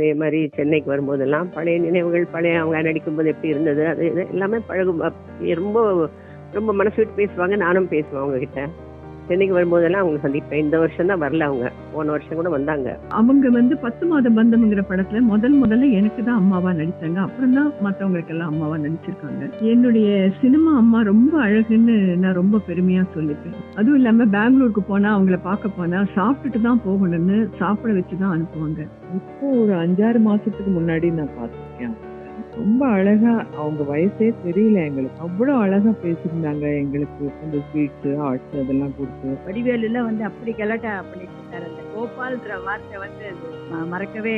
அதே மாதிரி சென்னைக்கு வரும்போதெல்லாம் பழைய நினைவுகள் பழைய அவங்க நடிக்கும்போது எப்படி இருந்தது அது எல்லாமே பழகும் ரொம்ப ரொம்ப மனசு விட்டு பேசுவாங்க நானும் பேசுவேன் அவங்க கிட்ட. சென்னைக்கு வரும்போதெல்லாம் அவங்க சந்திப்பேன். இந்த வருஷம் தான் வரல அவங்க. போன வருஷம் கூட வந்தாங்க. அவங்க வந்து பத்து மாத பந்தம்ங்கிற படத்துல முதல் முதல்ல எனக்கு தான் அம்மாவா நடிச்சாங்க. அப்புறம் தான் மத்தவங்களுக்கு எல்லாம் அம்மாவா நடிச்சிருக்காங்க. என்னுடைய சினிமா அம்மா ரொம்ப அழகுன்னு நான் ரொம்ப பெருமையா சொல்லிப்பேன். அதுவும் இல்லாம பெங்களூருக்கு போனா அவங்கள பார்க்க போனா சாப்பிட்டுட்டு தான் போகணும்னு சாப்பிட வச்சு தான் அனுப்புவாங்க. இப்போ ஒரு அஞ்சாறு மாசத்துக்கு முன்னாடி நான் பார்த்திருக்கேன். ரொம்ப அழகா அவங்க வயசே தெரியல எங்களுக்கு. அவ்வளவு அழகா பேசியிருந்தாங்க எங்களுக்கு அந்த ஸ்வீட்ஸ் ஆர்ட்ஸ் அதெல்லாம் கொடுத்து. வடிவேலுல வந்து அப்படி கலாட்டா பண்ணிட்டு இருக்காரு அந்த கோபால்ன்ற வார்த்தை வந்து மறக்கவே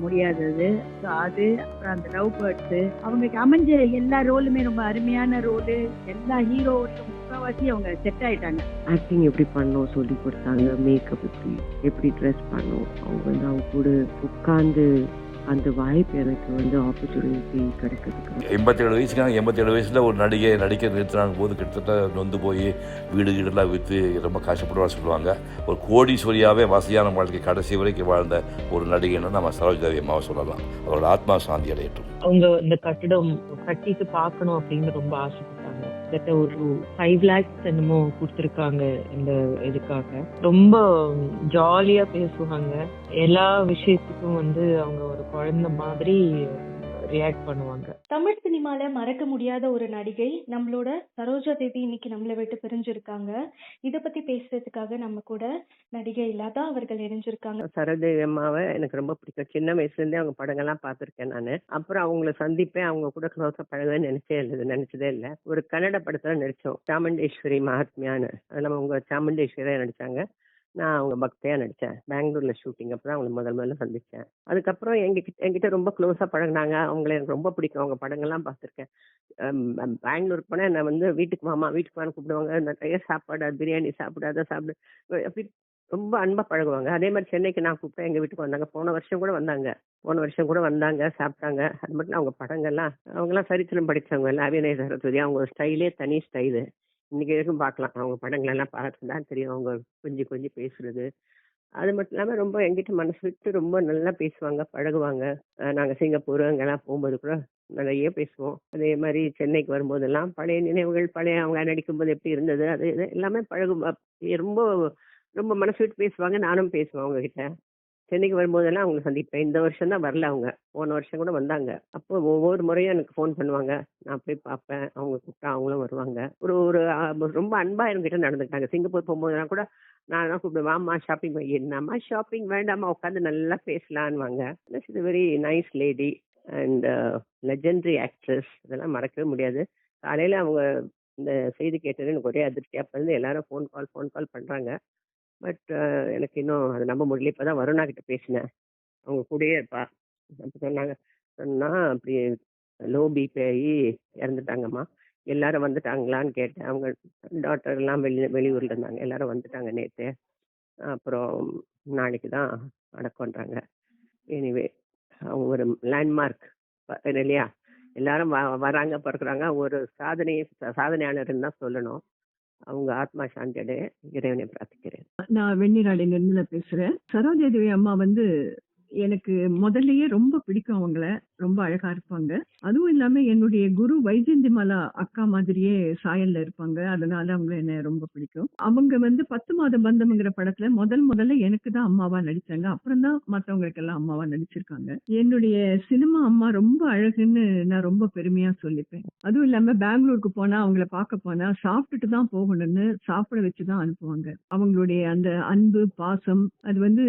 முடியாதது So அது அப்புறம் அந்த லவ் பேர்ட்ஸ் அவங்களுக்கு அமைஞ்ச எல்லா ரோலுமே ரொம்ப அருமையான ரோலு எல்லா ஹீரோவும் முக்கால்வாசி அவங்க செட் ஆயிட்டாங்க. ஆக்டிங் எப்படி பண்ணணும் சொல்லி கொடுத்தாங்க. மேக்கப் எப்படி எப்படி ட்ரெஸ் பண்ணணும் அவங்க வந்து அவங்க கூட உட்கார்ந்து அந்த வாய்ப்பு எனக்கு வந்து ஆப்பர்ச்சுனிட்டி கிடைக்கிறதுக்கு எண்பத்தேழு வயசுக்கான எண்பத்தேழு வயசில் ஒரு நடிகை நடிக்க நிறுத்தினாங்க போது கிட்டத்தட்ட நொந்து போய் வீடு வீடெல்லாம் விற்று ரொம்ப கஷ்டப்படுவா சொல்லுவாங்க. ஒரு கோடீஸ்வரியாகவே வசதியான வாழ்க்கை கடைசி வரைக்கும் வாழ்ந்த ஒரு நடிகைன்னு நம்ம சரோஜாவி அம்மாவை சொல்லலாம். அவரோட ஆத்மா சாந்தி அடையட்டும். அவங்க இந்த கட்டிடம் கட்டிட்டு பார்க்கணும் அப்படின்னு ரொம்ப ஆசைப்பட்டாங்க கிட்டத்தட்ட ஒரு ஃபைவ் லேக்ஸ் என்னமோ கொடுத்துருக்காங்க இந்த இதுக்காக. ரொம்ப ஜாலியா பேசுவாங்க. எல்லா விஷயத்துக்கும் வந்து அவங்க ஒரு குழந்தை மாதிரி ரியாக்ட் பண்ணுவாங்க. தமிழ் சினிமால மறக்க முடியாத ஒரு நடிகை நம்மளோட சரோஜா தேவி இன்னைக்கு நம்மளை விட்டு பிரிஞ்சிருக்காங்க. இத பத்தி பேசுறதுக்காக நம்ம கூட நடிகை லதா அவர்கள் இணைஞ்சிருக்காங்க. சரோதேவி அம்மாவை எனக்கு ரொம்ப பிடிக்கும். சின்ன வயசுல இருந்தே அவங்க படங்கள்லாம் பார்த்திருக்கேன் நான். அப்புறம் அவங்கள சந்திப்பேன். அவங்க கூட க்ளோஸா பழகுவேன்னு நினைச்சே இல்லை நினைச்சதே இல்லை. ஒரு கன்னட படத்துல நடிச்சோம். சாமுண்டேஸ்வரி மகாத்மியான்னு. அதுல அவங்க சாமுண்டேஸ்வரியா நடிச்சாங்க. நான் அவங்க பக்தையா நடிச்சேன். பெங்களூர்ல ஷூட்டிங் அப்பதான் அவங்களை முதல் முதல்ல சந்திச்சேன். அதுக்கப்புறம் எங்க என்கிட்ட ரொம்ப க்ளோஸா பழகுனாங்க. அவங்கள எனக்கு ரொம்ப பிடிக்கும். அவங்க படங்கள்லாம் பார்த்துருக்கேன். பெங்களூர் போனா நான் வந்து வீட்டுக்கு மாமா வீட்டுக்கு வாங்க கூப்பிடுவாங்க. நிறைய சாப்பாடு பிரியாணி சாப்பிடு அதை சாப்பிடு. அப்படி ரொம்ப அன்பா பழகுவாங்க. அதே மாதிரி சென்னைக்கு நான் கூப்பிட்டேன். எங்க வீட்டுக்கு வந்தாங்க. போன வருஷம் கூட வந்தாங்க. போன வருஷம் கூட வந்தாங்க சாப்பிட்டாங்க. அது மட்டும் அவங்க படங்கள்லாம் அவங்க எல்லாம் சரித்திரம் படிச்சவங்க எல்லாம் அபிநய சரஸ்வதி அவங்க ஸ்டைலே தனி ஸ்டைலு இன்னைக்கு வரைக்கும் பார்க்கலாம். அவங்க படங்கள் எல்லாம் பார்த்துதான் தெரியும். அவங்க கொஞ்சம் கொஞ்சம் பேசுறது. அது மட்டும் இல்லாமல் ரொம்ப எங்கிட்ட மனசு விட்டு ரொம்ப நல்லா பேசுவாங்க பழகுவாங்க. நாங்கள் சிங்கப்பூர் அங்கெல்லாம் போகும்போது கூட நிறைய பேசுவோம். அதே மாதிரி சென்னைக்கு வரும்போதெல்லாம் பழைய நினைவுகள் பழைய அவங்க நடிக்கும்போது எப்படி இருந்தது அது இது எல்லாமே பழகும் ரொம்ப ரொம்ப மனசு விட்டு பேசுவாங்க. நானும் பேசுவேன் அவங்க கிட்ட சென்னைக்கு வரும்போதெல்லாம் அவங்களை சந்திப்பேன். இந்த வருஷம் தான் வரல அவங்க. போன வருஷம் கூட வந்தாங்க. அப்போ ஒவ்வொரு முறையும் எனக்கு ஃபோன் பண்ணுவாங்க. நான் போய் பார்ப்பேன். அவங்க கூப்பிட்டா அவங்களும் வருவாங்க. ஒரு ஒரு ரொம்ப அன்பா என்கிட்ட நடந்துக்கிட்டாங்க. சிங்கப்பூர் போகும்போதெல்லாம் கூட நான் தான் கூப்பிடுவேன். ஷாப்பிங் என்னம்மா ஷாப்பிங் வேண்டாமா உட்காந்து நல்லா பேசலான்வாங்க is very nice lady and legendary actress இதெல்லாம் மறக்கவே முடியாது. காலையில் அவங்க இந்த செய்தி கேட்டது எனக்கு ஒரே அதிர்ச்சியாக பிறந்து எல்லாரும் ஃபோன் கால் ஃபோன் கால் பண்ணுறாங்க பட் எனக்கு இன்னும் அதை நம்ப முடியல. இப்பதான் வருணா கிட்ட பேசினேன். அவங்க கூடயே இருப்பா. அப்படி சொன்னாங்க சொன்னா அப்படி லோ பிபி ஆகி இறந்துட்டாங்கம்மா. எல்லாரும் வந்துட்டாங்களான்னு கேட்டேன். அவங்க டாக்டர் எல்லாம் வெளி வெளியூரில் இருந்தாங்க. எல்லாரும் வந்துட்டாங்க நேற்று அப்புறம் நாளைக்கு தான் அடக்கம்ன்றாங்க. எனிவே அவங்க ஒரு லேண்ட்மார்க் இல்லையா? எல்லாரும் வ- வராங்க பிறக்குறாங்க. ஒரு சாதனை சாதனையாளர்னு தான் சொல்லணும். அவங்க ஆத்மா சாந்தியடைய இறைவனை பிரார்த்திக்கிறேன். நான் வெண்ணிராடி நிர்மலா பேசுறேன். சரோஜாதேவி அம்மா வந்து எனக்கு முதல்லயே ரொம்ப பிடிக்கும் அவங்கள. ரொம்ப அழகா இருப்பாங்க. அதுவும் இல்லாம என்னுடைய குரு வைஜெயந்திமாலா அக்கா மாதிரியே சாயல்ல இருப்பாங்க. அதனால அவங்க என்ன ரொம்ப பிடிக்கும். அவங்க வந்து பத்து மாத பந்தம்ங்கிற படத்துல முதல் முதல்ல எனக்கு தான் அம்மாவா நடிச்சாங்க. அப்புறம் தான் மத்தவங்களுக்கு எல்லாம் அம்மாவா நடிச்சிருக்காங்க. என்னுடைய சினிமா அம்மா ரொம்ப அழகுன்னு நான் ரொம்ப பெருமையா சொல்லிப்பேன். அதுவும் இல்லாம பெங்களூருக்கு போனா அவங்கள பார்க்க போனா சாப்பிட்டுட்டு தான் போகணும்னு சாப்பிட வச்சுதான் அனுப்புவாங்க. அவங்களுடைய அந்த அன்பு பாசம் அது வந்து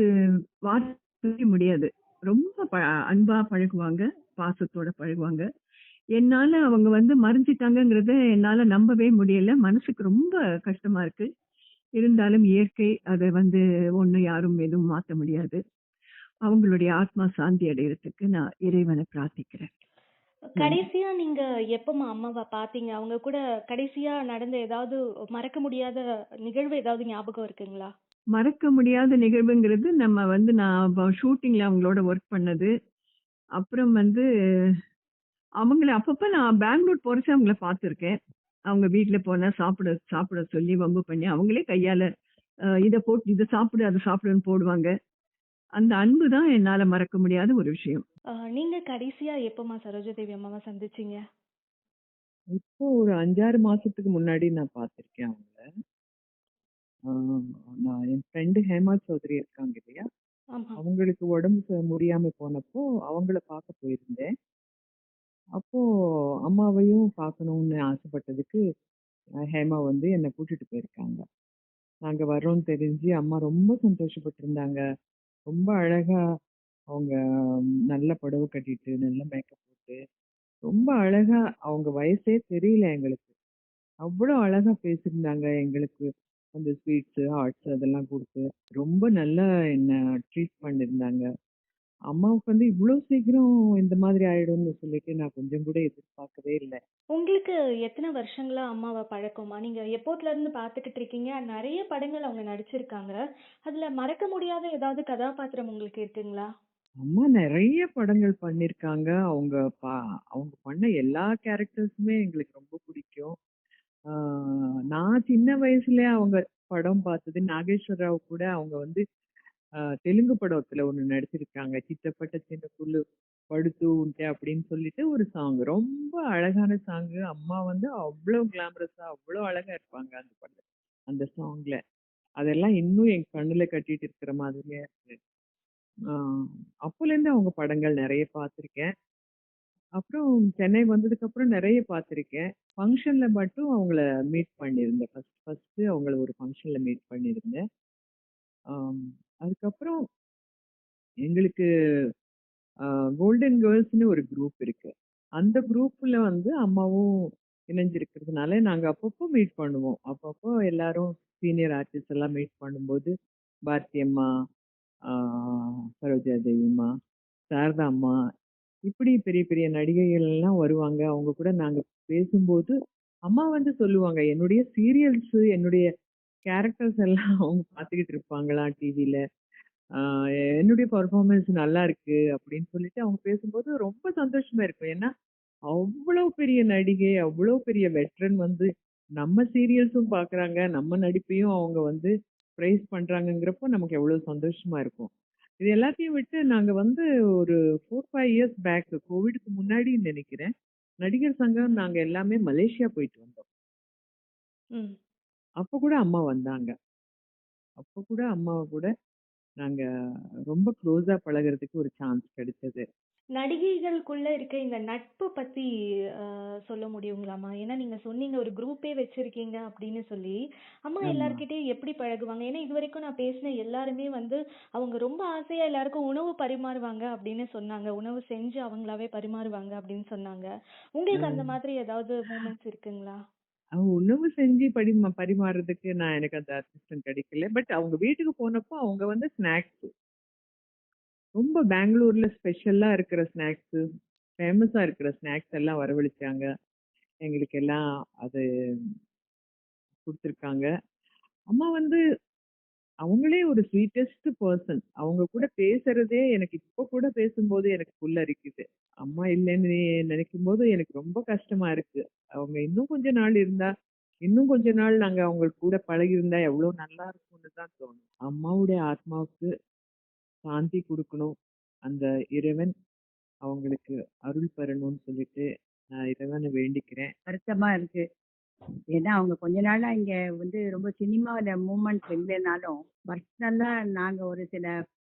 வார்த்தை சொல்லி முடியாது. ரொம்ப ப- அன்பா பழகுவாங்க பாசத்தோட பழகுவாங்க. என்னால அவங்க வந்து மறைஞ்சிட்டாங்கங்கிறத என்னால நம்பவே முடியல. மனசுக்கு ரொம்ப கஷ்டமா இருக்கு. இருந்தாலும் இயற்கை அதை வந்து ஒண்ணு யாரும் எதுவும் மாத்த முடியாது. அவங்களுடைய ஆத்மா சாந்தி அடையறதுக்கு நான் இறைவனை பிரார்த்திக்கிறேன். கடைசியா நீங்க எப்பமா அம்மாவை பாத்தீங்க? அவங்க கூட கடைசியா நடந்த ஏதாவது மறக்க முடியாத நிகழ்வு ஏதாவது ஞாபகம் இருக்குங்களா? மறக்க முடியாத நிகழ்வுங்கிறது நம்ம வந்து நான் ஷூட்டிங்ல அவங்களோட ஒர்க் பண்ணது. அப்புறம் வந்து அவங்கள அப்பப்ப நான் பெங்களூர் போறச்ச அவங்கள பார்த்துருக்கேன். அவங்க வீட்ல போனா சாப்பிட சாப்பிட சொல்லி வம்பு பண்ணி அவங்களே கையால இதை போட்டு இதை சாப்பிடு அதை சாப்பிடுன்னு போடுவாங்க. அந்த அன்பு தான் என்னால மறக்க முடியாத ஒரு விஷயம். ஆஹ் நீங்க கடைசியா எப்பமா சரோஜா தேவி அம்மாவை சந்திச்சீங்க? இப்போ ஒரு அஞ்சாறு மாசத்துக்கு முன்னாடி நான் பார்த்திருக்கேன் அவங்கள. நான் என் ஃப்ரெண்டு ஹேமா சௌத்ரி இருக்காங்க இல்லையா? ஆமா. அவங்களுக்கு உடம்பு ச- முடியாம போனப்போ அவங்கள பார்க்க போயிருந்தேன். அப்போ அம்மாவையும் பார்க்கணும்னு ஆசைப்பட்டதுக்கு அஹ் ஹேமா வந்து என்னை கூட்டிட்டு போயிருக்காங்க. நாங்க வர்றோம்னு தெரிஞ்சு அம்மா ரொம்ப சந்தோஷப்பட்டிருந்தாங்க. ரொம்ப அழகா அவங்க ம், நல்ல புடவை கட்டிட்டு நல்ல மேக்கப் போட்டு ரொம்ப அழகா அவங்க வயசே தெரியல எங்களுக்கு. அவ்வளோ அழகா பேசியிருந்தாங்க எங்களுக்கு. அந்த ஸ்வீட்ஸ் ஹாட்ஸ் அதெல்லாம் கொடுத்து ரொம்ப நல்லா என்ன ட்ரீட் பண்ணியிருந்தாங்க அம்மாவுக்கு வந்து இவ்வளோ சீக்கிரம் இந்த மாதிரி ஆயிடும்னு சொல்லிட்டு நான் கொஞ்சம் கூட எதிர்பார்க்கவே இல்லை. உங்களுக்கு எத்தனை வருஷங்களா அம்மாவை பழக்கமா? நீங்க எப்போத்துல இருந்து பாத்துக்கிட்டு இருக்கீங்க? நிறைய படங்கள் அவங்க நடிச்சிருக்காங்க. அதுல மறக்க முடியாத ஏதாவது கதாபாத்திரம் உங்களுக்கு இருக்குங்களா? அம்மா நிறைய படங்கள் பண்ணியிருக்காங்க அவங்க பா அவங்க பண்ண எல்லா கேரக்டர்ஸுமே எங்களுக்கு ரொம்ப பிடிக்கும். ஆஹ் நான் சின்ன வயசுல அவங்க படம் பார்த்தது. நாகேஸ்வர ராவ் கூட அவங்க வந்து ஆஹ் தெலுங்கு படத்துல ஒண்ணு நடிச்சிருக்காங்க. சித்தப்பட்ட சின்ன புல்லு படுத்து உண்டே அப்படின்னு சொல்லிட்டு ஒரு சாங் ரொம்ப அழகான சாங் அம்மா வந்து அவ்வளவு கிளாமரஸா அவ்வளவு அழகா இருப்பாங்க அந்த படம் அந்த சாங்ல அதெல்லாம் இன்னும் என் கண்ணுல கட்டிட்டு இருக்கிற மாதிரியே இருக்கு. ஆஹ் அப்போல இருந்து அவங்க படங்கள் நிறைய பார்த்திருக்கேன். அப்புறம் சென்னை வந்ததுக்கு அப்புறம் நிறைய பார்த்துருக்கேன். ஃபங்க்ஷனில் மட்டும் அவங்கள மீட் பண்ணியிருந்தேன். ஃபர்ஸ்ட் ஃபஸ்ட்டு அவங்கள ஒரு ஃபங்க்ஷனில் மீட் பண்ணியிருந்தேன். ஆம், அதுக்கப்புறம் எங்களுக்கு கோல்டன் கேர்ள்ஸ்னு ஒரு குரூப் இருக்கு. அந்த குரூப்ல வந்து அம்மாவும் இணைஞ்சிருக்கிறதுனால நாங்க அப்பப்போ மீட் பண்ணுவோம். அப்பப்போ எல்லாரும் சீனியர் ஆர்டிஸ்ட் எல்லாம் மீட் பண்ணும்போது பாரதி அம்மா ஆஹ் சரோஜா தேவிம்மா சாரதா அம்மா இப்படி பெரிய பெரிய நடிகைகள் எல்லாம் வருவாங்க. அவங்க கூட நாங்க பேசும்போது அம்மா வந்து சொல்லுவாங்க என்னுடைய சீரியல்ஸ் என்னுடைய கேரக்டர்ஸ் எல்லாம் அவங்க பார்த்துக்கிட்டு இருப்பாங்களா டிவில என்னுடைய பர்ஃபார்மன்ஸ் நல்லா இருக்கு. அப்படின்னு சொல்லிட்டு அவங்க பேசும்போது ரொம்ப சந்தோஷமா இருக்கும். ஏன்னா அவ்வளோ பெரிய நடிகை அவ்வளோ பெரிய வெட்ரன் வந்து நம்ம சீரியல்ஸும் பாக்குறாங்க நம்ம நடிப்பையும் அவங்க வந்து ப்ரைஸ் பண்றாங்கங்கிறப்போ நமக்கு எவ்வளவு சந்தோஷமா இருக்கும். இது எல்லாத்தையும் விட்டு நாங்க வந்து ஒரு ஃபோர் ஃபைவ் இயர்ஸ் பேக் கோவிடுக்கு முன்னாடி நினைக்கிறேன். நடிகர் சங்கம் நாங்க எல்லாமே மலேசியா போயிட்டு வந்தோம். ம். அப்ப கூட அம்மா வந்தாங்க. அப்ப கூட அம்மாவை கூட நாங்க ரொம்ப க்ளோஸா பழகுறதுக்கு ஒரு சான்ஸ் கிடைச்சது. நடிகைகளுக்குள்ள இருக்க இந்த நட்பு பத்தி ஆஹ் சொல்ல முடியுங்களாமா ஏன்னா நீங்க சொன்னீங்க ஒரு குரூப்பே வச்சிருக்கீங்க அப்படின்னு சொல்லி. அம்மா ஆமா. எல்லார்கிட்டயும் எப்படி பழகுவாங்க? ஏன்னா இது வரைக்கும் நான் பேசின எல்லாருமே வந்து அவங்க ரொம்ப ஆசையா எல்லாருக்கும் உணவு பரிமாறுவாங்க அப்படின்னு சொன்னாங்க. உணவு செஞ்சு அவங்களாவே பரிமாறுவாங்க அப்படின்னு சொன்னாங்க. உங்களுக்கு அந்த. மாதிரி ஏதாவது மூமெண்ட்ஸ் இருக்குங்களா? அவங்க உணவு செஞ்சு பரிமா பரிமாறுறதுக்கு நான் எனக்கு அந்த அசிஸ்டன்ட் கிடைக்கல. பட் அவங்க வீட்டுக்கு போனப்போ அவங்க வந்து ஸ்நாக்ஸ் ரொம்ப பெங்களூர்ல ஸ்பெஷலா இருக்கிற ஸ்நாக்ஸ் ஃபேமஸா இருக்கிற ஸ்நாக்ஸ் எல்லாம் வரவழைச்சாங்க. எங்களுக்கு எல்லாம் அது கொடுத்துருக்காங்க. அம்மா வந்து அவங்களே ஒரு ஸ்வீட்டஸ்ட் பர்சன் அவங்க கூட பேசுறதே எனக்கு இப்போ கூட பேசும்போது எனக்கு புல்லரிக்குது அம்மா இல்லைன்னு நினைக்கும் போது எனக்கு ரொம்ப கஷ்டமா இருக்கு. அவங்க இன்னும் கொஞ்ச நாள் இருந்தா இன்னும் கொஞ்ச நாள் நாங்க அவங்க கூட பழகி இருந்தா எவ்வளவு நல்லா இருக்கும்னு தான் தோணும். அம்மாவுடைய ஆத்மாவுக்கு சாந்தி கொடுக்கணும். அந்த இறைவன் அவங்களுக்கு அருள் பெறணும்னு சொல்லிட்டு நான் இறைவனை வேண்டிக்கிறேன். வருத்தமா இருக்கு. ஏன்னா அவங்க கொஞ்ச நாளா இங்க வந்து ரொம்ப சினிமாவில மூமெண்ட் இல்லைனாலும் பர்சனலா நாங்க ஒரு சில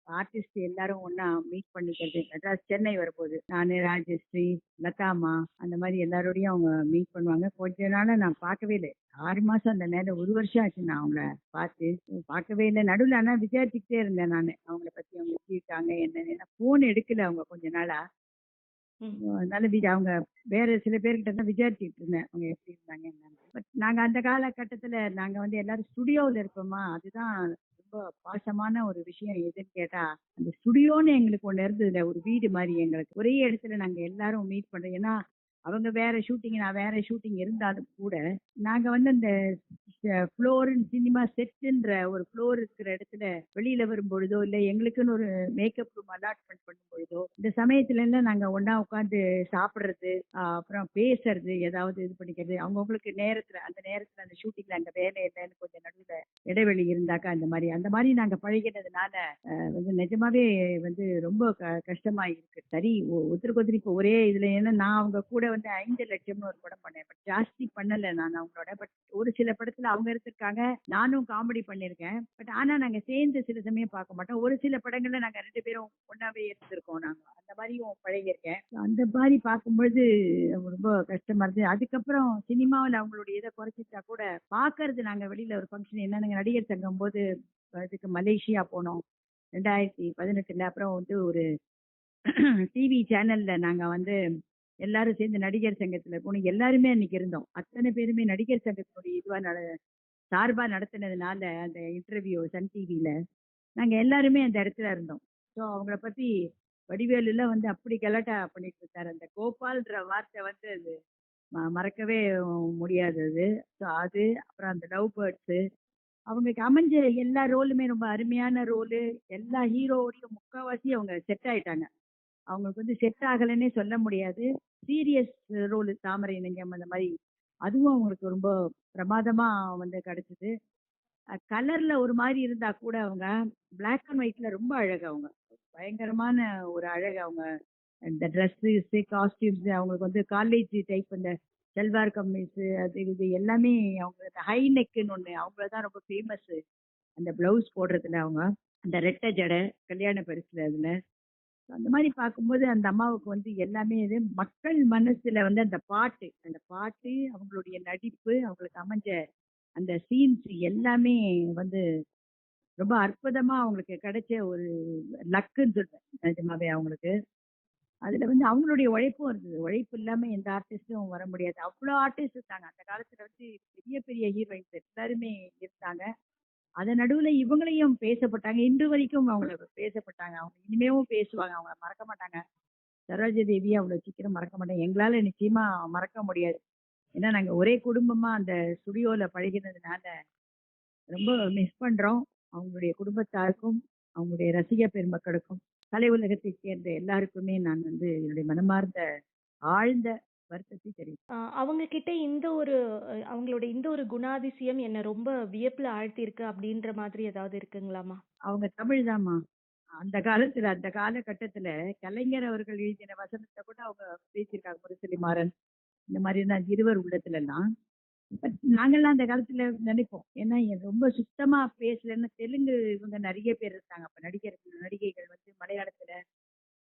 ஆர்டிஸ்ட் எல்லாரும் ஒண்ணா மீட் பண்ணிக்கிறது. மெட்ராஸ் சென்னை வரப்போகுது நானு ராஜஸ்ரீ லதாமா அந்த மாதிரி எல்லாரோடையும் அவங்க மீட் பண்ணுவாங்க. கொஞ்ச நாளா நான் பார்க்கவே இல்லை. ஆறு மாசம் அந்த நேரம் ஒரு வருஷம் ஆச்சு நான் அவங்கள பார்த்து. பார்க்கவே இல்லை. நடுவில் ஆனா விசாரிச்சுக்கிட்டே இருந்தேன் நான். அவங்கள பத்தி அவங்க இருக்காங்க என்னன்னு. போன் எடுக்கல அவங்க கொஞ்ச நாளா. அதனால அவங்க வேற சில பேர்கிட்ட தான் விசாரிச்சுட்டு இருந்தேன். அவங்க எப்படி இருந்தாங்க என்னன்னு. பட் நாங்க அந்த காலகட்டத்துல நாங்க வந்து எல்லாரும் ஸ்டுடியோவில் இருப்போமா அதுதான் ரொம்ப பாசமான ஒரு விஷயம் எதுன்னு கேட்டா அந்த ஸ்டுடியோன்னு எங்களுக்கு ஒண்ணு இருந்ததுல ஒரு வீடு மாதிரி எங்களுக்கு. ஒரே இடத்துல நாங்க எல்லாரும் மீட் பண்றோம். ஏன்னா அவங்க வேற ஷூட்டிங் நான் வேற ஷூட்டிங் இருந்தாலும் கூட நாங்க வந்து அந்த ஃப்ளோர் சினிமா செட்டுன்ற ஒரு ஃப்ளோர் இருக்கிற இடத்துல வெளியில வரும் பொழுதோ இல்ல எங்களுக்குன்னு ஒரு மேக்கப் ரூம் அலாட்மெண்ட் பண்ணும் பொழுதோ இந்த சமயத்துல எல்லாம் நாங்க ஒன்னா உட்காந்து சாப்பிடுறது அப்புறம் பேசுறது ஏதாவது இது பண்ணிக்கிறது. அவங்கவுங்களுக்கு நேரத்துல அந்த நேரத்துல அந்த ஷூட்டிங்ல அந்த வேலை இல்லைன்னு கொஞ்சம் நடுவில் இடைவெளி இருந்தாக்கா அந்த மாதிரி. அந்த மாதிரி நாங்க பழகினதுனால வந்து நிஜமாவே வந்து ரொம்ப க- கஷ்டமா இருக்கு சரி ஒருத்தருக்கு ஒருத்தர் இப்போ ஒரே இதுல ஏன்னா நான் அவங்க கூட வந்து ஐந்து லட்சம்னு ஒரு படம் பண்ணேன். பட் ஜாஸ்தி பண்ணல நான் அவங்களோட. பட் ஒரு சில படத்துல அவங்க எடுத்திருக்காங்க நானும் காமெடி பண்ணியிருக்கேன். பட் ஆனா நாங்க சேர்ந்து சில சமயம் பார்க்க மாட்டோம். ஒரு சில படங்கள்ல நாங்க ரெண்டு பேரும் ஒன்னாவே இருந்திருக்கோம் நாங்க. அந்த மாதிரியும் பழகியிருக்கேன். அந்த மாதிரி பார்க்கும்பொழுது ரொம்ப கஷ்டமா இருந்தது அதுக்கப்புறம் சினிமாவில் அவங்களுடைய இதை குறைச்சிட்டா கூட பாக்குறது நாங்க வெளியில ஒரு ஃபங்க்ஷன் என்ன? நடிகர் சங்கம் போது இதுக்கு மலேசியா போனோம். ரெண்டாயிரத்தி பதினெட்டுல அப்புறம் வந்து ஒரு டிவி சேனல்ல நாங்க வந்து எல்லாரும் சேர்ந்து நடிகர் சங்கத்துல போனோம் எல்லாருமே அன்னைக்கு இருந்தோம். அத்தனை பேருமே நடிகர் சங்கத்தினுடைய இதுவா நட சார்பா நடத்தினதுனால அந்த இன்டர்வியூ சன் டிவியில நாங்க எல்லாருமே அந்த இடத்துல இருந்தோம். ஸோ அவங்கள பத்தி வடிவேலுல வந்து அப்படி கலாட்டா பண்ணிட்டு இருந்தாரு. அந்த கோபால்ன்ற வார்த்தை வந்து அது மறக்கவே மறக்கவே முடியாதது ஸோ அது அப்புறம் அந்த லவ் பேர்ட்ஸு அவங்களுக்கு அமைஞ்ச எல்லா ரோலுமே ரொம்ப அருமையான ரோலு. எல்லா ஹீரோவோடையும் முக்கால்வாசி அவங்க செட் ஆயிட்டாங்க. அவங்களுக்கு வந்து செட் ஆகலைன்னே சொல்ல முடியாது. சீரியஸ் ரோல் தாமரை நெஞ்சம் அந்த மாதிரி அதுவும் அவங்களுக்கு ரொம்ப பிரமாதமா வந்து கிடைச்சது. கலர்ல ஒரு மாதிரி இருந்தா கூட அவங்க பிளாக் அண்ட் ஒயிட்ல ரொம்ப அழகு அவங்க. பயங்கரமான ஒரு அழகு அவங்க. இந்த ட்ரெஸ்ஸஸ் காஸ்டியூம்ஸ் அவங்களுக்கு வந்து காலேஜ் டைப் அந்த செல்வார் கம்மீஸ் அது இது எல்லாமே அவங்க அந்த ஹை நெக்குன்னு ஒன்று அவங்கள தான் ரொம்ப ஃபேமஸ் அந்த பிளவுஸ் போடுறதுல அவங்க அந்த ரெட்டை ஜடை கல்யாண பரிசுல அதுல. அந்த மாதிரி பார்க்கும்போது அந்த அம்மாவுக்கு வந்து எல்லாமே இது மக்கள் மனசுல வந்து அந்த பாட்டு அந்த பாட்டு அவங்களுடைய நடிப்பு அவங்களுக்கு அமைஞ்ச அந்த சீன்ஸ் எல்லாமே வந்து ரொம்ப அற்புதமா அவங்களுக்கு கிடைச்ச ஒரு லக்குன்னு சொல்றேன் நிஜமாவே அவங்களுக்கு. அதுல வந்து அவங்களுடைய உழைப்பும் இருந்தது. உழைப்பு இல்லாம எந்த ஆர்டிஸ்டும் வர முடியாது. அவ்வளோ ஆர்டிஸ்ட் இருந்தாங்க. அந்த காலத்துல வந்து பெரிய பெரிய ஹீரோயின்ஸ் எல்லாருமே இருந்தாங்க. அதன் நடுவுல இவங்களையும் பேசப்பட்டாங்க. இன்று வரைக்கும் அவங்கள பேசப்பட்டாங்க. அவங்க இனிமேவும் பேசுவாங்க. அவங்கள மறக்க மாட்டாங்க. சரோஜா தேவி அவ்வளவு சீக்கிரம் மறக்க மாட்டாங்க. எங்களால நிச்சயமா மறக்க முடியாது. ஏன்னா நாங்க ஒரே குடும்பமா அந்த ஸ்டுடியோல பழகினதுனால ரொம்ப மிஸ் பண்றோம். அவங்களுடைய குடும்பத்தாருக்கும் அவங்களுடைய ரசிக பெருமக்களுக்கும் கலை உலகத்தை சேர்ந்த எல்லாருக்குமே நான் வந்து என்னுடைய மனமார்ந்த ஆழ்ந்த வருத்தத்தை ஆஹ் அவங்க கிட்ட இந்த ஒரு அவங்களோட இந்த ஒரு குணாதிசயம் என்ன ரொம்ப வியப்புல ஆழ்த்தியிருக்கு அப்படின்ற மாதிரி ஏதாவது இருக்குங்களாமா அவங்க தமிழ் தாம்மா. அந்த காலத்துல அந்த காலகட்டத்துல கலைஞர் அவர்கள் எழுதின வசனத்தை கூட அவங்க பேசியிருக்காங்க முரசொலி மாறன். இந்த மாதிரி தான் இருவர் உள்ளத்துல எல்லாம் நாங்கெல்லாம் அந்த காலத்துல நினைப்போம். ஏன்னா ரொம்ப சுத்தமா பேசலன்னு தெலுங்கு இவங்க நிறைய பேர் இருக்காங்க. அப்ப நடிகர்கள் நடிகைகள் வந்து மலையாளத்துல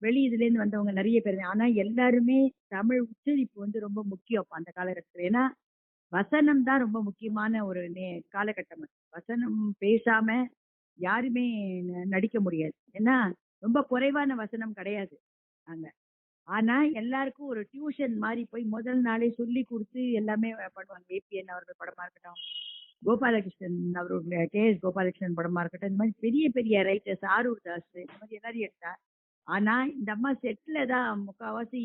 வெளி இதுல இருந்து வந்தவங்க நிறைய பேர் ஆனா எல்லாருமே தமிழ் உச்சரிப்பு வந்து ரொம்ப முக்கியம் அப்ப அந்த காலகட்டத்துல. ஏன்னா வசனம் தான் ரொம்ப முக்கியமான ஒரு நே- காலகட்டம் வசனம் பேசாம யாருமே நடிக்க முடியாது. ஏன்னா ரொம்ப குறைவான வசனம் கிடையாது அங்க. ஆனா எல்லாருக்கும் ஒரு டியூஷன் மாதிரி போய் முதல் நாளே சொல்லி கொடுத்து எல்லாமே பண்ணுவாங்க. ஏபிஎன் அவர்கள் படமா இருக்கட்டும் கோபாலகிருஷ்ணன் அவருடைய கே எஸ் கோபாலகிருஷ்ணன் படமா இருக்கட்டும் இந்த மாதிரி பெரிய பெரிய ரைட்டர்ஸ் ஆரூர் தாஸ் இந்த மாதிரி எல்லாரும் எடுத்தா ஆனா இந்த அம்மா செட்ல தான் முக்காவாசி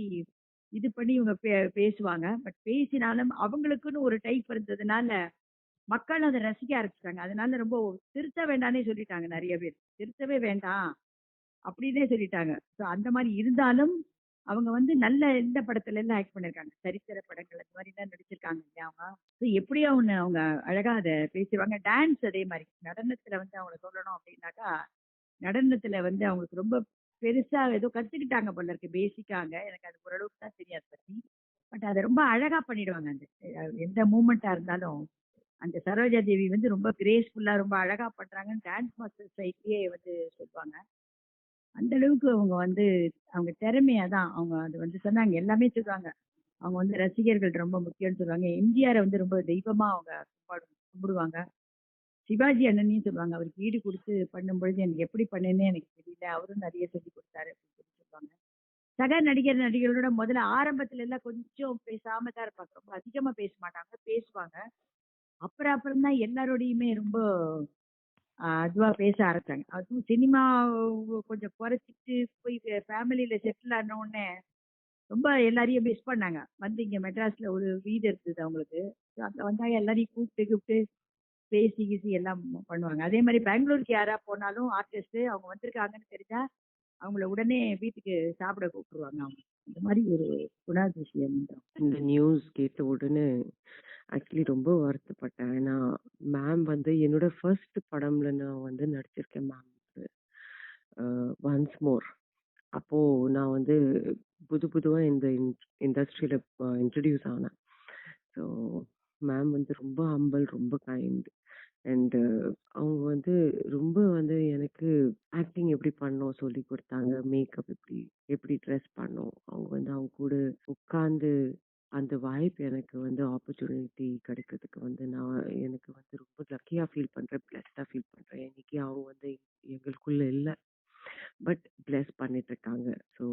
இது பண்ணி இவங்க பே- பேசுவாங்க. பட் பேசினாலும் அவங்களுக்குன்னு ஒரு டைப் இருந்ததுனால மக்கள் அதை ரசிக்க ஆரம்பிச்சிட்டாங்க. அதனால ரொம்ப திருத்த வேண்டாம்னே சொல்லிட்டாங்க நிறைய பேர். திருத்தவே வேண்டாம் அப்படின்னே சொல்லிட்டாங்க. ஸோ அந்த மாதிரி இருந்தாலும் அவங்க வந்து நல்ல இந்த படத்துல எல்லாம் ஆக்ட் பண்ணிருக்காங்க சரித்திர படங்கள் அந்த மாதிரி தான் நடிச்சிருக்காங்க இல்லையா அவங்க? ஸோ எப்படி அவங்க அவங்க அழகா அதை பேசிடுவாங்க டான்ஸ் அதே மாதிரி. நடனத்துல வந்து அவங்கள சொல்லணும் அப்படின்னாக்கா நடனத்துல வந்து அவங்களுக்கு ரொம்ப பெருசா ஏதோ கத்துக்கிட்டாங்க போல இருக்கு. பேசிக்காங்க எனக்கு அது ஓரளவுக்கு தான் தெரியாது பத்தி. பட் அதை ரொம்ப அழகா பண்ணிடுவாங்க அந்த எந்த மூமெண்டா இருந்தாலும். அந்த சரோஜா தேவி வந்து ரொம்ப கிரேஸ்ஃபுல்லா ரொம்ப அழகா பண்றாங்கன்னு டான்ஸ் மாஸ்டர் சைட்லயே வந்து சொல்லுவாங்க. அந்த அளவுக்கு அவங்க வந்து அவங்க திறமையா தான் அவங்க அது வந்து சொன்னாங்க. எல்லாமே சொல்லுவாங்க. அவங்க வந்து ரசிகர்கள் ரொம்ப முக்கியம்னு சொல்லுவாங்க. எம்ஜிஆரை வந்து ரொம்ப தெய்வமா அவங்க கும்பிடு- கும்பிடுவாங்க. சிவாஜி அண்ணனையும் சொல்லுவாங்க. அவருக்கு ஈடு கொடுத்து பண்ணும்பொழுது எனக்கு எப்படி பண்ணேன்னு எனக்கு தெரியல. அவரும் நிறைய சொல்லி கொடுத்தாரு அப்படின்னு சொல்லி சொல்லுவாங்க. சக நடிகர் நடிகர்களோட முதல்ல ஆரம்பத்துல எல்லாம் கொஞ்சம் பேசாம தான் இருப்பாங்க. ரொம்ப அதிகமா பேச மாட்டாங்க. பேசுவாங்க. அப்புறம் அப்புறம் தான் எல்லாரோடையுமே ரொம்ப அதுவா பேச ஆரம்பிச்சாங்க. அதுவும் சினிமா கொஞ்சம் குறைச்சிட்டு போய் ஃபேமிலியில செட்டில் ஆன உடனே ரொம்ப எல்லாரையும் மிஸ் பண்ணாங்க. வந்து இங்க மெட்ராஸ்ல ஒரு வீடு இருந்தது அவங்களுக்கு. அங்க வந்தாங்க எல்லாரையும் கூப்பிட்டு கூப்பிட்டு பேசி கீசி எல்லாம் பண்ணுவாங்க. அதே மாதிரி பெங்களூருக்கு யாரா போனாலும் ஆர்டிஸ்ட் அவங்க வந்திருக்காங்கன்னு தெரிஞ்சா அவங்கள உடனே வீட்டுக்கு சாப்பிட கூப்பிடுவாங்க அவங்க. இந்த மாதிரி ஒரு குணாதிசயம் இந்த நியூஸ் கேட்ட உடனே ஆக்சுவலி ரொம்ப வருத்தப்பட்டேன். ஏன்னா மேம் வந்து என்னோட ஃபர்ஸ்ட் படம்ல நான் வந்து நடிச்சிருக்கேன் மேம். Once more. அப்போ நான் வந்து புது புதுவா இந்த இண்டஸ்ட்ரியில இன்ட்ரடியூஸ் ஆனேன். ஸோ மேம் வந்து ரொம்ப ஹம்பல் ரொம்ப கைண்ட். அண்ட் அவங்க வந்து ரொம்ப வந்து எனக்கு ஆக்டிங் எப்படி பண்ணணும் சொல்லி கொடுத்தாங்க. மேக்கப் எப்படி எப்படி ட்ரெஸ் பண்ணணும். அவங்க வந்து அவங்க கூட உட்கார்ந்து அந்த வாய்ப்பு எனக்கு வந்து ஆப்பர்ச்சுனிட்டி கிடைக்கிறதுக்கு வந்து நான் எனக்கு வந்து ரொம்ப லக்கியா ஃபீல் பண்றேன். பிளஸ்டா ஃபீல் பண்றேன். இன்னைக்கு அவங்க வந்து எங்களுக்குள்ள இல்லை. பட் பிளஸ் பண்ணிட்டு இருக்காங்க. So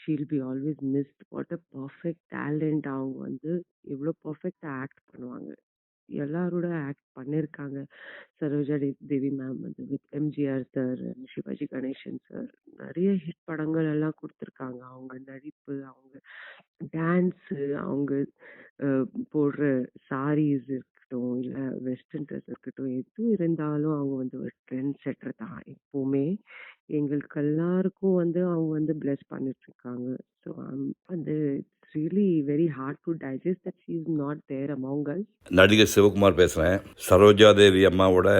she'll be always missed what a perfect talent அவங்க வந்து. எவ்வளோ பர்ஃபெக்டாக ஆக்ட் பண்ணுவாங்க. எல்லாரோட ஆக்ட் பண்ணியிருக்காங்க சரோஜா தேவி மேம் வந்து with MGR sir Sivaji Ganesan sir நிறைய ஹிட் படங்கள் எல்லாம் கொடுத்துருக்காங்க. அவங்க நடிப்பு அவங்க டான்ஸு அவங்க போடுற சாரீஸ் இருக்கட்டும் இல்லை வெஸ்டர்ன் ட்ரெஸ் இருக்கட்டும் எது இருந்தாலும் அவங்க வந்து ஒரு ட்ரெண்ட் செட்டர் தான். எப்போவுமே எங்களுக்கு எல்லாருக்கும் வந்து அவங்க வந்து பிளஸ் பண்ணிட்டு இருக்காங்க. ஸோ வந்து it's really very hard to digest that she is not there among us நடிகர் சிவகுமார் பேசுகிறேன் சரோஜா தேவி அம்மாவோட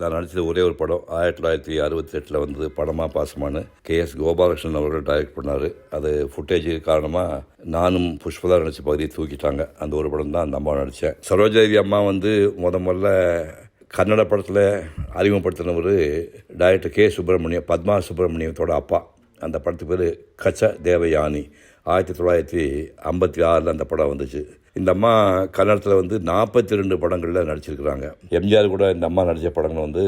நான் நடித்தது ஒரே ஒரு படம். ஆயிரத்தி தொள்ளாயிரத்தி அறுபத்தி எட்டில் வந்தது படமாக பாசமானு. கே எஸ் கோபாலகிருஷ்ணன் அவர்கள் டைரக்ட் பண்ணார். அது ஃபுட்டேஜ் காரணமாக நானும் புஷ்பதா நடித்த பகுதியை தூக்கிட்டாங்க. அந்த ஒரு படம் தான் அந்த அம்மா நடித்தேன் சரோஜா தேவி அம்மா வந்து முத முதல்ல கன்னட படத்தில் அறிமுகப்படுத்தினவர் டைரக்டர் கே சுப்பிரமணியம் பத்மா சுப்பிரமணியத்தோட அப்பா. அந்த படத்துக்கு பேர் கச்ச தேவயானி. ஆயிரத்தி தொள்ளாயிரத்தி ஐம்பத்தி ஆறில் அந்த படம் வந்துச்சு. இந்த அம்மா கன்னடத்தில் வந்து நாற்பத்தி ரெண்டு படங்களில் நடிச்சிருக்கிறாங்க. எம்ஜிஆர் கூட இந்த அம்மா நடித்த படங்கள் வந்து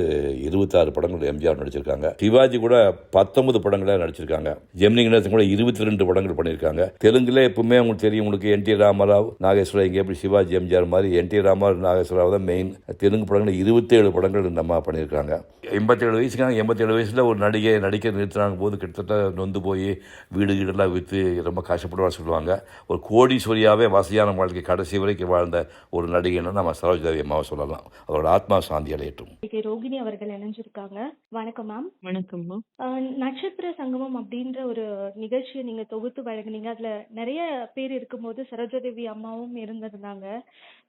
இருபத்தாறு படங்கள் எம்ஜிஆர் நடிச்சிருக்காங்க. சிவாஜி கூட பத்தொன்பது படங்களில் நடிச்சிருக்காங்க. ஜெமினி கணேசன் கூட இருபத்தி ரெண்டு படங்கள் பண்ணியிருக்காங்க. தெலுங்குல எப்பவுமே உங்களுக்கு தெரியும் உங்களுக்கு என் டி ராமராவ் நாகேஸ்வரா இங்கே எப்படி சிவாஜி எம்ஜிஆர் மாதிரி என் டி ராமராவ் நாகேஸ்வராவ் தான் மெயின் தெலுங்கு படங்கள் இருபத்தேழு படங்கள் இந்த அம்மா பண்ணியிருக்காங்க. எண்பத்தேழு வயசுக்காங்க எண்பத்தேழு வயசில் ஒரு நடிகை நடிக்க நிறுத்தினாங்க போது கிட்டத்தட்ட நொந்து போய் வீடு வீடெல்லாம் விற்று ரொம்ப கஷ்டப்படுவா சொல்லுவாங்க. ஒரு கோடீஸ்வரியாவே வசதியான வாழ்க்கை கடைசி வரைக்கும் வாழ்ந்த ஒரு நடிகைன்னு நம்ம சரோஜாவி அம்மாவை சொல்லலாம். அவரோட ஆத்மா சாந்தி அடையட்டும். ரோகிணி அவர்கள் இணைஞ்சிருக்காங்க. வணக்கம் மேம். வணக்கம்மா ஆஹ் நட்சத்திர சங்கமம் அப்படின்ற ஒரு நிகழ்ச்சியை நீங்க தொகுத்து வழங்குனீங்க. அதுல நிறைய பேர் இருக்கும்போது சரோஜாதேவி அம்மாவும் இருந்திருந்தாங்க.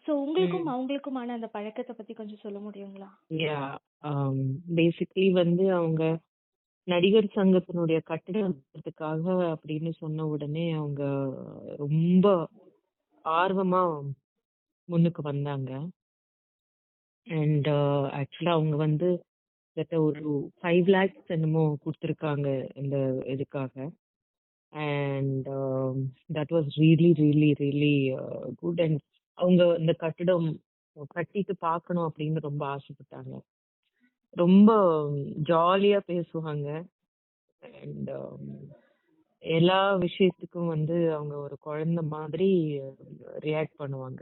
சோ உங்களுக்கும் அவங்களுக்குமான அந்த பழக்கத்தை பத்தி கொஞ்சம் சொல்ல முடியுங்களா? யா பேசிக்கலி வந்து அவங்க நடிகர் சங்கத்தினுடைய கட்டிடத்துக்காக அப்படின்னு சொன்ன உடனே அவங்க ரொம்ப ஆர்வமா முன்னுக்கு வந்தாங்க. அண்ட் ஆக்சுவலா uh, அவங்க வந்து கிட்ட ஒரு ஃபைவ் லேக்ஸ் என்னமோ கொடுத்துருக்காங்க இந்த இதுக்காக. And that was really really really good and அவங்க இந்த கட்டிடம் கட்டிட்டு பார்க்கணும் அப்படின்னு ரொம்ப ஆசைப்பட்டாங்க. ரொம்ப um, ஜாலியா பேசுவாங்க. அண்ட் எல்லா விஷயத்துக்கும் வந்து அவங்க ஒரு குழந்தை மாதிரி ரியாக்ட் பண்ணுவாங்க.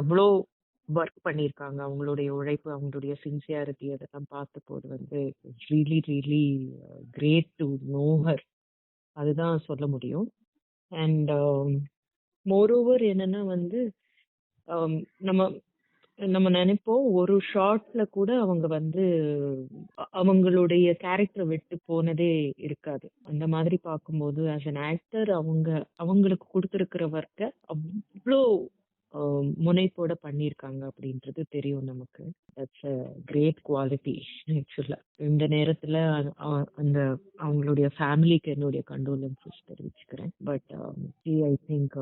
எவ்வளோ ஒர்க் பண்ணியிருக்காங்க அவங்களுடைய உழைப்பு அவங்களுடைய சின்சியாரிட்டி அதெல்லாம் பார்த்த போது வந்து really really great to know her அதுதான் சொல்ல முடியும். அண்ட் மோரோவர் um, என்னன்னா வந்து um, நம்ம நம்ம நினைப்போம் ஒரு ஷார்ட்ல கூட அவங்க வந்து அவங்களுடைய கேரக்டர் விட்டு போனதே இருக்காது. அந்த மாதிரி பார்க்கும்போது ஆஸ் அன் ஆக்டர் அவங்க அவங்களுக்கு கொடுத்துருக்கிற ஒர்க்கை அவ்வளோ முனைப்போட பண்ணியிருக்காங்க அப்படின்றது தெரியும் நமக்கு. தட்ஸ் அ கிரேட் குவாலிட்டி ஆக்சுவலா இந்த நேரத்துல அந்த அவங்களுடைய ஃபேமிலிக்கு என்னுடைய கண்டோலன்சஸ் தெரிவிச்சுக்கிறேன். But I think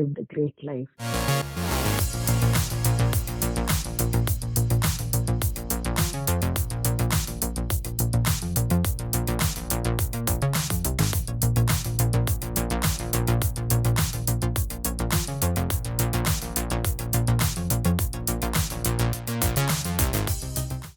live the great life